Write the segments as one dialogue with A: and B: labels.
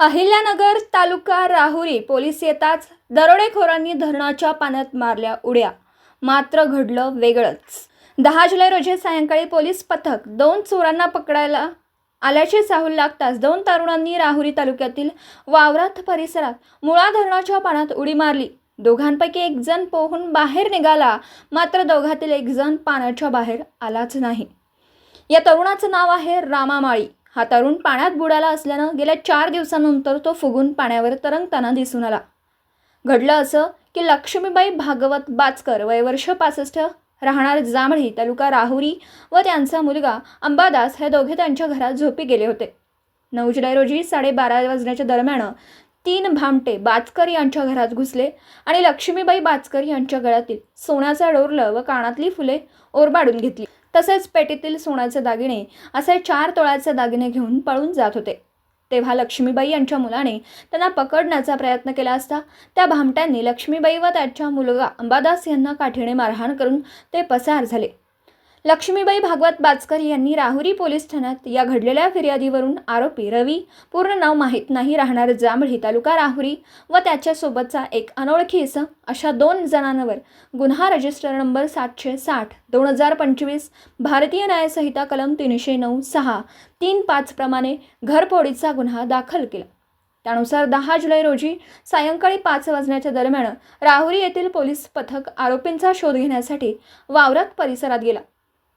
A: अहिल्यानगर तालुका Rahuri police येताच दरोडेखोरांनी धरणाच्या पाण्यात मारल्या उड्या. मात्र घडलं वेगळंच. दहा जुलै रोजी सायंकाळी पोलीस पथक दोन चोरांना पकडायला आल्याचे चाहूल लागताच दोन तरुणांनी राहुरी तालुक्यातील वावरात परिसरात मुळा धरणाच्या पाण्यात उडी मारली. दोघांपैकी एक जण पोहून बाहेर निघाला मात्र दोघातील एक जण पाण्याच्या बाहेर आलाच नाही. या तरुणाचं नाव आहे रामामाळी. हा तरुण पाण्यात बुडाला असल्यानं गेल्या चार दिवसानंतर तो फुगून पाण्यावर तरंगताना दिसून आला. घडलं असं की लक्ष्मीबाई भागवत बाचकर वय वर्ष पासष्ट राहणार जांभळी तालुका राहुरी व त्यांचा मुलगा अंबादास हे दोघे त्यांच्या घरात झोपी गेले होते. नऊ जुलै रोजी साडेबारा वाजण्याच्या दरम्यान तीन भामटे बाचकर यांच्या घरात घुसले आणि लक्ष्मीबाई बाचकर यांच्या गळ्यातील सोन्याचं डोरलं व कानातली फुले ओरबाडून घेतली. तसेच पेटीतील सोन्याचे दागिने असे चार तोळ्याचे दागिने घेऊन पळून जात होते. तेव्हा लक्ष्मीबाई यांच्या मुलाने त्यांना पकडण्याचा प्रयत्न केला असता त्या भामट्यांनी लक्ष्मीबाई व त्याच्या मुलगा अंबादास यांना काठीने मारहाण करून ते पसार झाले. लक्ष्मीबाई भागवत बाचकर यांनी राहुरी पोलीस ठाण्यात या घडलेल्या फिर्यादीवरून आरोपी रवी पूर्ण नाव माहीत नाही राहणार जांभळी तालुका राहुरी व त्याच्यासोबतचा एक अनोळखी इसम अशा दोन जणांवर गुन्हा रजिस्टर नंबर सातशे साठ दोन हजार पंचवीस भारतीय न्यायसंहिता कलम तीनशे नऊ सहा तीन पाच प्रमाणे घरफोडीचा गुन्हा दाखल केला. त्यानुसार दहा जुलै रोजी सायंकाळी पाच वाजण्याच्या दरम्यान राहुरी येथील पोलीस पथक आरोपींचा शोध घेण्यासाठी वावरात परिसरात गेला.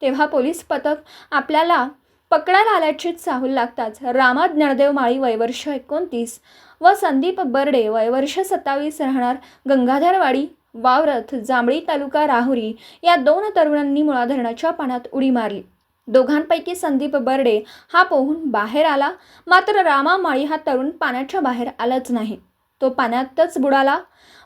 A: तेव्हा पोलीस पथक आपल्याला पकडायला आल्याची चाहूल लागताच रामा ज्ञानदेव माळी वयवर्ष एकोणतीस व संदीप बर्डे वयवर्ष सत्तावीस राहणार गंगाधरवाडी वावरथ जांभळी तालुका राहुरी या दोन तरुणांनी मुळा धरणाच्या पाण्यात उडी मारली. दोघांपैकी संदीप बर्डे हा पोहून बाहेर आला. मात्र रामा माळी हा तरुण पाण्याच्या बाहेर आलाच नाही. तो पाण्यातच बुडाला.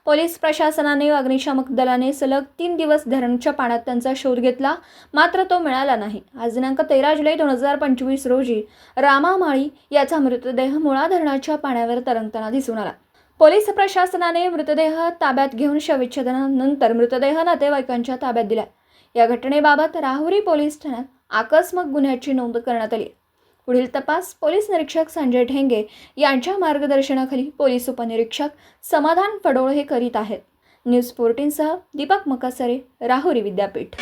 A: पोलीस प्रशासनाने व अग्निशामक दलाने सलग तीन दिवस धरणच्या पाण्यात त्यांचा शोध घेतला. मात्र तो मिळाला नाही. आज दिनांक तेरा जुलै दोन हजार पंचवीस रोजी रामामाळी याचा मृतदेह मुळा धरणाच्या पाण्यावर तरंगताना दिसून आला. पोलीस प्रशासनाने मृतदेह ताब्यात घेऊन शवविच्छेदनानंतर मृतदेह नातेवाईकांच्या ताब्यात दिला. या घटनेबाबत राहुरी पोलीस ठाण्यात आकस्मिक गुन्ह्याची नोंद करण्यात आली पुढील तपास पोलीस निरीक्षक संजय ढेंगे यांच्या मार्गदर्शनाखाली पोलीस उपनिरीक्षक समाधान फडोळ हे करीत आहेत. न्यूज फोर्टीनसह दीपक मकासरे राहुरी विद्यापीठ.